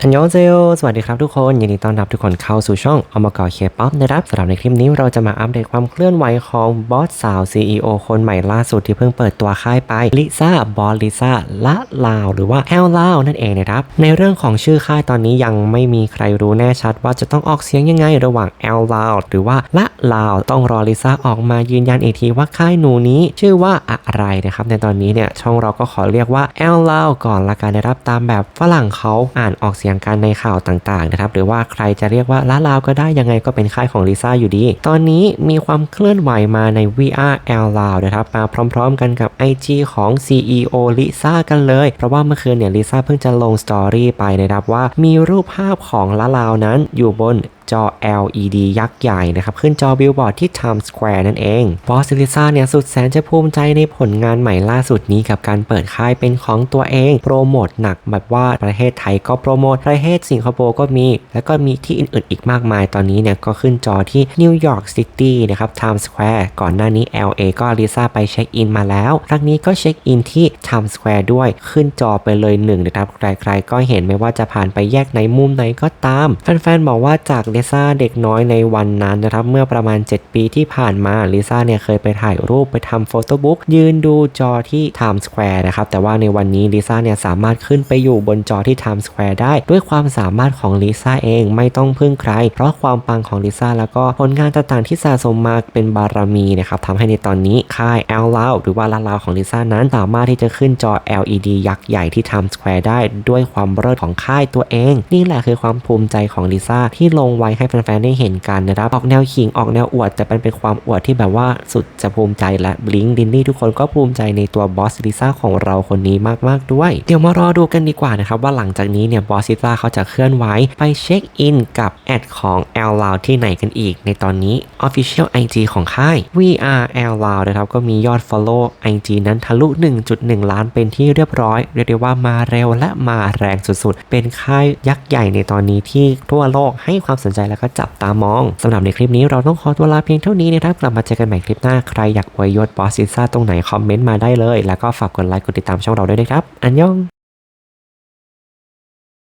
อันยองเซโยสวัสดีครับทุกคน ยินดีต้อนรับทุกคนเข้าสู่ช่องอมกอเคป๊อปนะครับสำหรับในคลิปนี้เราจะมาอัปเดตความเคลื่อนไหวของบอสสาว CEO คนใหม่ล่าสุดที่เพิ่งเปิดตัวค่ายไปลิซ่าบอสลิซ่าละลาว หรือว่าแอลลาวนั่นเองนะครับ ในเรื่องของชื่อค่ายตอนนี้ยังไม่มีใครรู้แน่ชัดว่าจะต้องออกเสียงยังไงระหว่างแอลลาวหรือว่าละลาว ต้องรอลิซ่าออกมายืนยันอีกทีว่าค่ายหนูนี้ ชื่อว่าอะไรนะครับในตอนนี้เนี่ยช่องเราก็ขอเรียกว่าแอลลาวก่อนละกันนะครับตามแบบฝรั่งเขาอ่านออกเสียงียงกันในข่าวต่างๆนะครับหรือว่าใครจะเรียกว่าละลาวก็ได้ยังไงก็เป็นค่ายของลิซ่าอยู่ดี ตอนนี้มีความเคลื่อนไหวมาใน VR L ลาวนะครับมาพร้อมๆกันกับ IG ของ CEO ลิซ่ากันเลย เพราะว่าเมื่อคืนเนี่ยลิซ่าเพิ่งจะลงสตอรี่ไปนะครับว่ามีรูปภาพของละลาวนั้นอยู่บน จอ LED ยักษ์ใหญ่นะครับ ขึ้นจอบิลบอร์ดที่ Times Square นั่นเองบอสลิซ่าเนี่ยสุดแสนจะภูมิใจในผลงานใหม่ล่าสุดนี้กับการเปิดค่ายเป็นของตัวเอง โปรโมทหนักแบบว่าประเทศไทยก็โปรโมท ประเทศสิงคโปร์ก็มี แล้วก็มีที่อื่นๆอีกมากมายตอนนี้เนี่ยก็ขึ้นจอที่นิวยอร์กซิตี้นะครับ Times Square ก่อนหน้านี้ LA ก็ลิซ่าไปเช็คอินมาแล้ว ครั้งนี้ก็เช็คอินที่ Times Square ด้วยขึ้นจอไปเลยหนึ่งนะครับใครๆก็เห็นไม่ว่าจะผ่านไปแยกไหนมุมไหนก็ตามแฟนๆบอกว่าจากลิซ่าเด็กน้อยในวันนั้นนะครับเมื่อประมาณ 7 ปีที่ผ่านมาลิซ่าเนี่ยเคยไปถ่ายรูปไปทำโฟโต้บุ๊กยืนดูจอที่ Times Square นะครับแต่ว่าในวันนี้ลิซ่าเนี่ยสามารถขึ้นไปอยู่บนจอที่ Times Square ได้ ด้วยความสามารถของลิซ่าเองไม่ต้องพึ่งใคร เพราะความปังของลิซ่าแล้วก็ผลงานต่างๆที่สะสมมาเป็นบารมีนะครับทำให้ในตอนนี้ค่าย L l o u หรือว่าลาลาวของลิซ่านั้นสามารถที่จะขึ้นจอ LED ยักษ์ใหญ่ที่ Times Square ได้ ด้วยความเลิศของค่ายตัวเอง นี่แหละคือความภูมิใจของลิซ่าที่ลงไวให้แฟนๆได้เห็นกันนะครับออกแนวขิงออกแนวอวด แต่เป็นเป็นความอวดที่แบบว่าสุดจะภูมิใจและบลิงดินนี่ทุกคนก็ภูมิใจในตัวบอสลิซ่าของเราคนนี้มากๆด้วย เดี๋ยวมารอดูกันดีกว่านะครับว่าหลังจากนี้เนี่ยบอสลิซ่าเขาจะเคลื่อนไหวไปเช็คอินกับแอดของ L l o u ที่ไหนกันอีก ในตอนนี้ Official IG ของค่าย VR L l o u นะครับก็มียอด Follow IG นั้นทะลุ 1.1 ล้านเป็นที่เรียบร้อยเรียกได้ว่ามาเร็วและมาแรงสุดๆ เป็นค่ายยักษ์ใหญ่ในตอนนี้ที่ทั่วโลกให้ความสนใจแล้วก็จับตามองสำหรับในคลิปนี้เราต้องขอตัวลาเพียงเท่านี้นะครับกลับมาเจอกันใหม่คลิปหน้าใครอยากอวยยศบอสซิซ่าตรงไหนคอมเมนต์มาได้เลย แล้วก็ฝากกดไลค์กดติดตามช่องเราด้วยนะครับอันยอง